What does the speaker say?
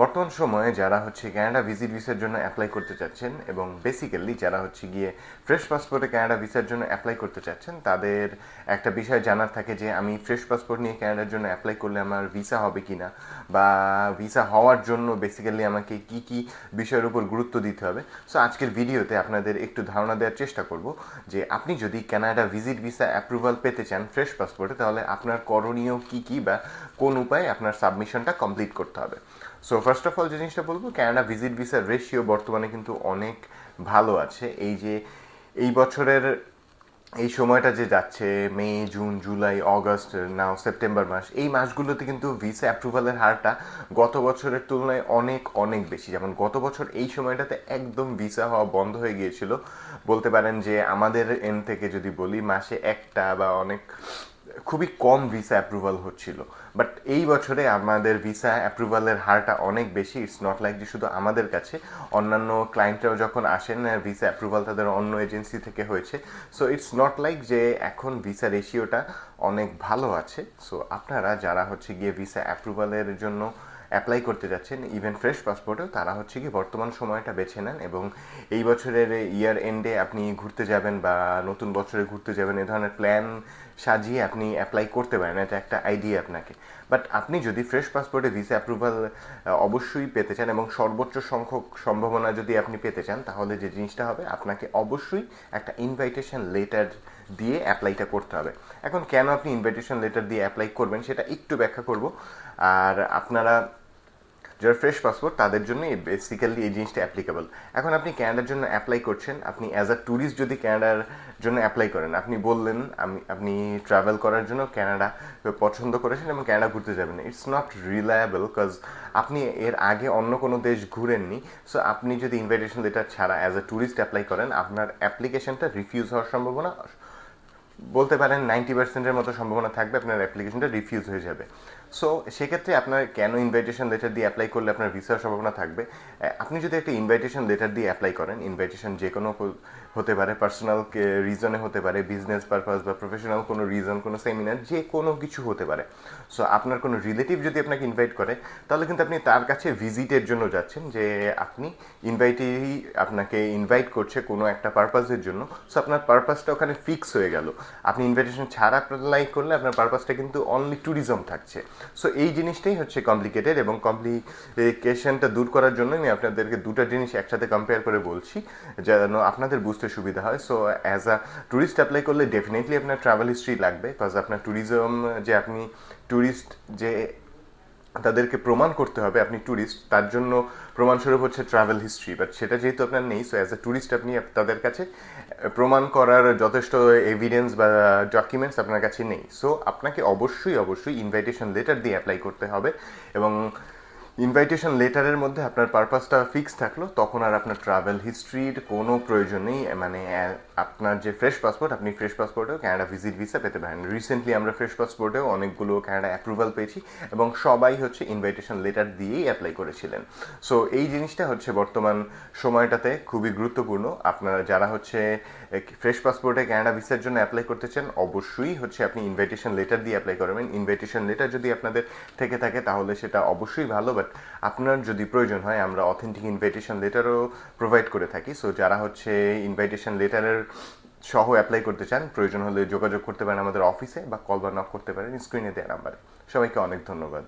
বর্তমান সময়ে যারা হচ্ছে ক্যানাডা ভিজিট ভিসার জন্য অ্যাপ্লাই করতে চাচ্ছেন এবং বেসিক্যালি যারা হচ্ছে গিয়ে ফ্রেশ পাসপোর্টে ক্যানাডা ভিসার জন্য অ্যাপ্লাই করতে চাচ্ছেন, তাদের একটা বিষয় জানার থাকে যে আমি ফ্রেশ পাসপোর্ট নিয়ে ক্যানাডার জন্য অ্যাপ্লাই করলে আমার ভিসা হবে কি না বা ভিসা হওয়ার জন্য বেসিক্যালি আমাকে কি কি বিষয়ের উপর গুরুত্ব দিতে হবে। সো আজকের ভিডিওতে আপনাদের একটু ধারণা দেওয়ার চেষ্টা করব যে আপনি যদি ক্যানাডা ভিজিট ভিসা অ্যাপ্রুভাল পেতে চান ফ্রেশ পাসপোর্টে তাহলে আপনার করণীয় কি কি বা কোন উপায়ে আপনার সাবমিশনটা কমপ্লিট করতে হবে। সো ফার্স্ট অফ অল জিনিসটা বলব ক্যানাডা ভিজিট ভিসার রেশিও বর্তমানে কিন্তু অনেক ভালো আছে। এই যে, এই বছরের এই সময়টা যে যাচ্ছে, May, June, July, August, now September মাস, এই মাসগুলোতে কিন্তু ভিসা অ্যাপ্রুভালের হারটা গত বছরের তুলনায় অনেক অনেক বেশি। যেমন গত বছর এই সময়টাতে একদম ভিসা হওয়া বন্ধ হয়ে গিয়েছিল। বলতে পারেন যে, আমাদের এন থেকে যদি বলি, মাসে একটা বা অনেক খুবই কম ভিসা অ্যাপ্রুভাল হচ্ছিল। বাট এই বছরে আমাদের ভিসা অ্যাপ্রুভালের হারটা অনেক বেশি। ইটস নট লাইক যে শুধু আমাদের কাছে। অন্যান্য ক্লায়েন্টরাও যখন আসেন ভিসা অ্যাপ্রুভাল তাদের অন্য এজেন্সি থেকে হয়েছে। সো ইটস নট লাইক যে এখন ভিসা রেশিওটা অনেক ভালো আছে। সো আপনারা যারা হচ্ছে গিয়ে ভিসা অ্যাপ্রুভালের জন্য অ্যাপ্লাই করতে যাচ্ছেন ইভেন ফ্রেশ পাসপোর্টেও তারা হচ্ছে কি বর্তমান সময়টা বেছে নেন এবং এই বছরের ইয়ার এন্ডে আপনি ঘুরতে যাবেন বা নতুন বছরে ঘুরতে যাবেন, এ ধরনের প্ল্যান সাজিয়ে আপনি অ্যাপ্লাই করতে পারেন, এটা একটা আইডিয়া আপনাকে। বাট আপনি যদি ফ্রেশ পাসপোর্টে ভিসা অ্যাপ্রুভাল অবশ্যই পেতে চান এবং সর্বোচ্চ সংখ্যক সম্ভাবনা যদি আপনি পেতে চান, তাহলে যে জিনিসটা হবে, আপনাকে অবশ্যই একটা ইনভাইটেশন লেটার দিয়ে অ্যাপ্লাইটা করতে হবে। এখন কেন আপনি ইনভাইটেশন লেটার দিয়ে অ্যাপ্লাই করবেন, সেটা একটু ব্যাখ্যা করব। আর আপনারা যারা ফ্রেশ পাসপোর্ট তাদের জন্য বেসিক্যালি এই জিনিসটা অ্যাপ্লিকেবল এখন আপনি ক্যানাডার জন্য অ্যাপ্লাই করছেন, আপনি অ্যাজ আ ট্যুরিস্ট যদি ক্যানাডার জন্য অ্যাপ্লাই করেন, আপনি বললেন, আমি, আপনি ট্রাভেল করার জন্য ক্যানাডা পছন্দ করেছেন এবং ক্যানাডা ঘুরতে যাবেন। ইটস নট রিলায়েবল কজ আপনি এর আগে অন্য কোনো দেশ ঘুরেননি সো আপনি যদি ইনভাইটেশন লেটার ছাড়া অ্যাজ আ ট্যুরিস্ট অ্যাপ্লাই করেন, আপনার অ্যাপ্লিকেশনটা রিফিউজ হওয়ার সম্ভাবনা বলতে পারেন নাইনটি পার্সেন্টের মতো সম্ভাবনা থাকবে, আপনার অ্যাপ্লিকেশনটা রিফিউজ হয়ে যাবে। সো সেক্ষেত্রে আপনার কেন ইনভাইটেশন লেটার দিয়ে অ্যাপ্লাই করলে আপনার ভিসার সম্ভাবনা থাকবে? আপনি যদি একটা ইনভাইটেশন লেটার দিয়ে অ্যাপ্লাই করেন ইনভাইটেশন যে কোনো হতে পারে পার্সোনাল রিজনে হতে পারে বিজনেস পারপাস বা প্রফেশনাল কোনো রিজন কোনো সেমিনার যে কোনো কিছু হতে পারে। সো আপনার কোনো রিলেটিভ যদি আপনাকে ইনভাইট করে, তাহলে কিন্তু আপনি তার কাছে ভিজিটের জন্য যাচ্ছেন যে আপনি ইনভাইটেই আপনাকে ইনভাইট করছে কোনো একটা পারপাসের জন্য। সো আপনার পারপাসটা ওখানে ফিক্স হয়ে গেল। আপনি ইনভাইটেশন ছাড়া লাইক করলে আপনার পারপাসটা কিন্তু অনলি ট্যুরিজম থাকছে। সো এই জিনিসটাই হচ্ছে কমপ্লিকেটেড এবং কমপ্লিকেশনটা দূর করার জন্য আমি আপনাদেরকে দুটো জিনিস একসাথে কম্পেয়ার করে বলছি, যেন আপনাদের বুঝতে সুবিধা হয়। So as a tourist apply করলে ডেফিনেটলি আপনার ট্রাভেল হিস্ট্রি লাগবে বিকজ আপনার ট্যুরিজম যে আপনি ট্যুরিস্ট যে তাদেরকে প্রমাণ করতে হবে আপনি ট্যুরিস্ট তার জন্য প্রমাণস্বরূপ হচ্ছে ট্রাভেল হিস্ট্রি বাট সেটা যেহেতু আপনার নেই সো অ্যাজ এ ট্যুরিস্ট আপনি তাদের কাছে প্রমাণ করার যথেষ্ট এভিডেন্স বা ডকুমেন্টস আপনার কাছে নেই। সো আপনাকে অবশ্যই অবশ্যই ইনভাইটেশন লেটার দিয়ে অ্যাপ্লাই করতে হবে এবং ইনভাইটেশন লেটারের মধ্যে আপনার পারপাসটা ফিক্স থাকল, তখন আর আপনার ট্রাভেল হিস্ট্রির কোনো প্রয়োজন নেই। মানে আপনার যে ফ্রেশ পাসপোর্ট আপনি ফ্রেশ পাসপোর্টেও ক্যানাডা ভিজিট ভিসা পেতে পারেন। রিসেন্টলি আমরা ফ্রেশ পাসপোর্টেও অনেকগুলো ক্যানাডা অ্যাপ্রুভাল পেয়েছি এবং সবাই হচ্ছে ইনভাইটেশন লেটার দিয়েই অ্যাপ্লাই করেছিলেন। সো এই জিনিসটা হচ্ছে বর্তমান সময়টাতে খুবই গুরুত্বপূর্ণ। আপনারা যারা হচ্ছে ফ্রেশ পাসপোর্টে ক্যানাডা ভিসার জন্য অ্যাপ্লাই করতে চান, অবশ্যই হচ্ছে আপনি ইনভাইটেশন লেটার দিয়ে অ্যাপ্লাই করবেন। ইনভাইটেশন লেটার যদি আপনাদের থেকে থাকে, তাহলে সেটা অবশ্যই ভালো বাট আপনার যদি প্রয়োজন হয়, আমরা অথেন্টিক ইনভাইটেশন লেটারও প্রোভাইড করে থাকি। সো যারা হচ্ছে ইনভাইটেশন লেটারের সহ অ্যাপ্লাই করতে চান, প্রয়োজন হলে যোগাযোগ করতে পারেন আমাদের অফিসে বা কল বা নক করতে পারেন স্ক্রিনে দেওয়া নাম্বারে সবাইকে অনেক ধন্যবাদ।